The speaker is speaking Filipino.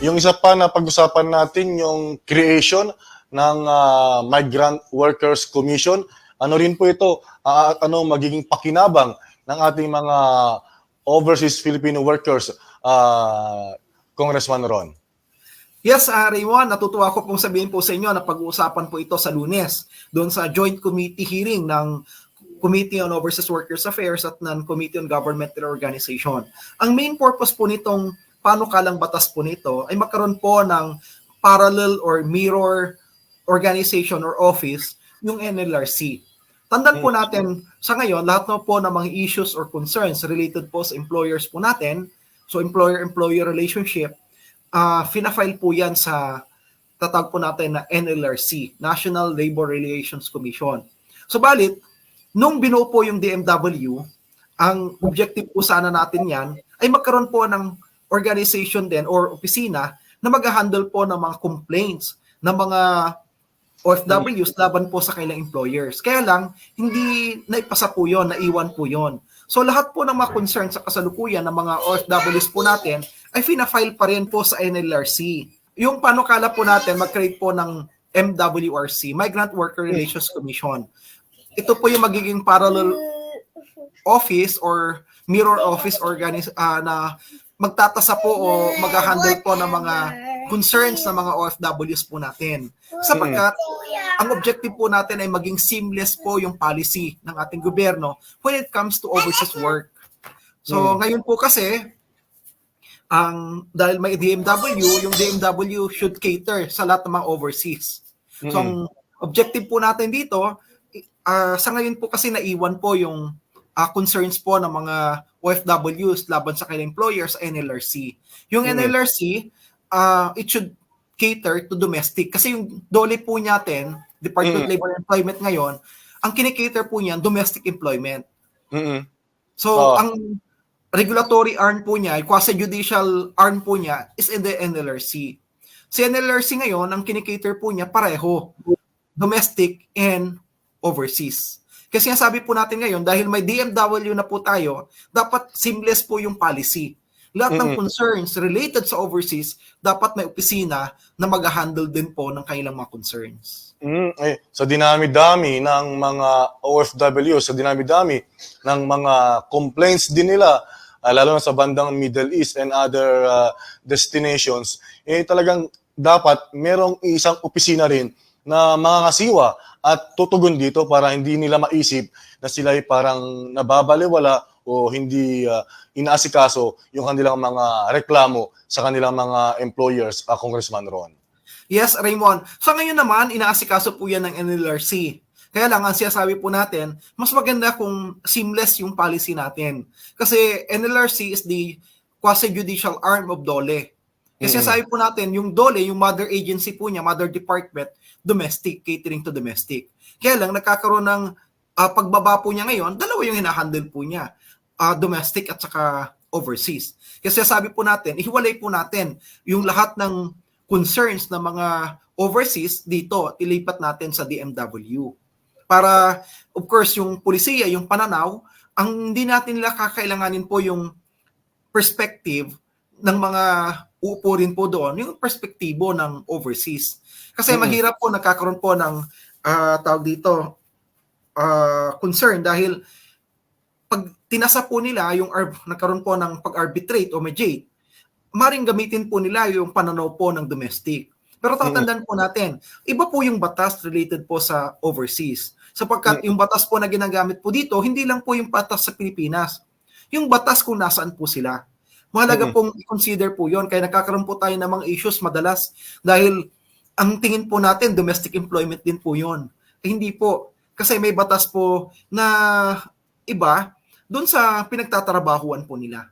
Yung isa pa na pag-usapan natin yung creation ng ah, Migrant Workers Commission. Ano rin po ito? At ano magiging pakinabang ng ating mga overseas Filipino workers, ah, Congressman Ron? Yes, uh, Raymond, natutuwa ko pong sabihin po sa inyo na pag-uusapan po ito sa lunes doon sa joint committee hearing ng Committee on Overseas Workers Affairs at ng Committee on Governmental Organization. Ang main purpose po nitong panukalang batas po nito ay magkaroon po ng parallel or mirror organization or office yung NLRC. Tandaan po natin sa ngayon, lahat na po ng mga issues or concerns related po sa employers po natin, so employer-employee relationship, uh, fina-file po yan sa tatag po natin na NLRC, National Labor Relations Commission. Subalit, nung binuo po yung DMW, ang objective po sana natin yan ay magkaroon po ng organization din or opisina na mag-handle po ng mga complaints ng mga OFWs laban po sa kailang employers. Kaya lang, hindi naipasa po yon, naiwan po yon. So lahat po ng mga concerns sa kasalukuyan ng mga OFWs po natin ay fina-file pa rin po sa NLRC. Yung panukala po natin, mag-create po ng MWRC, Migrant Worker Relations Commission. Ito po yung magiging parallel office or mirror office organis ah, na magtatasa po o mag-handle po ng mga concerns ng mga OFWs po natin. Sapagkat ang objective po natin ay maging seamless po yung policy ng ating gobyerno when it comes to overseas work. So ngayon po kasi ang dahil may DMW, yung DMW should cater sa lahat ng mga overseas. So ang objective po natin dito, ah, sa ngayon po kasi naiwan po yung ah, concerns po ng mga OFWs laban sa kanilang employers sa NLRC. Yung Mm. NLRC, ah, it should cater to domestic. Kasi yung dole po natin, Department of Mm. Labor and Employment ngayon, ang kinikater po niyan, domestic employment. Mm-mm. So, Oo. ang regulatory arm po niya, quasi-judicial arm po niya is in the NLRC. Si NLRC ngayon, ang kinikater po niya pareho, domestic and overseas. Kasi nga sabi po natin ngayon, dahil may DMW na po tayo, dapat seamless po yung policy. Lahat ng concerns related sa overseas, dapat may opisina na mag-handle din po ng kanilang mga concerns. Mm, eh, sa dinami-dami ng mga OFW, sa dinami-dami ng mga complaints din nila, ah, lalo na sa bandang Middle East and other ah, destinations, eh talagang dapat merong isang opisina rin na mangangasiwa at tutugon dito para hindi nila maisip na sila ay parang nababaliwala o hindi ah, inaasikaso yung kanilang mga reklamo sa kanilang mga employers, ah, Congressman Ron. Yes, Raymond. So ngayon naman, inaasikaso po yan ng NLRC. Kaya lang, ang sinasabi po natin, mas maganda kung seamless yung policy natin. Kasi NLRC is the quasi-judicial arm of DOLE. Kasi Mm-mm. sabi po natin, yung DOLE, yung mother agency po niya, mother department, domestic, catering to domestic. Kaya lang, nagkakaroon ng ah, pagbaba po niya ngayon, dalawa yung hinahandle po niya. Ah, domestic at saka overseas. Kasi sabi po natin, ihiwalay po natin yung lahat ng concerns ng mga overseas dito, ilipat natin sa DMW. Para, of course, yung polisiya, yung pananaw, ang hindi natin nila kakailanganin po yung perspective ng mga uupo rin po doon, yung perspektibo ng overseas. Kasi Mm. mahirap po, nagkakaroon po ng ah, tawag dito, ah, concern dahil pag tinasa po nila yung arb- nagkaroon po ng pag-arbitrate o mediate, maring gamitin po nila yung pananaw po ng domestic. Pero tatandaan po natin, iba po yung batas related po sa overseas. Sapagkat yung batas po na ginagamit po dito, hindi lang po yung batas sa Pilipinas. Yung batas kung nasaan po sila. Mahalaga Mm. pong i-consider po yon Kaya nagkakaroon po tayo ng mga issues madalas dahil ang tingin po natin, domestic employment din po yon. Eh, hindi po. Kasi may batas po na iba doon sa pinagtatrabahuan po nila.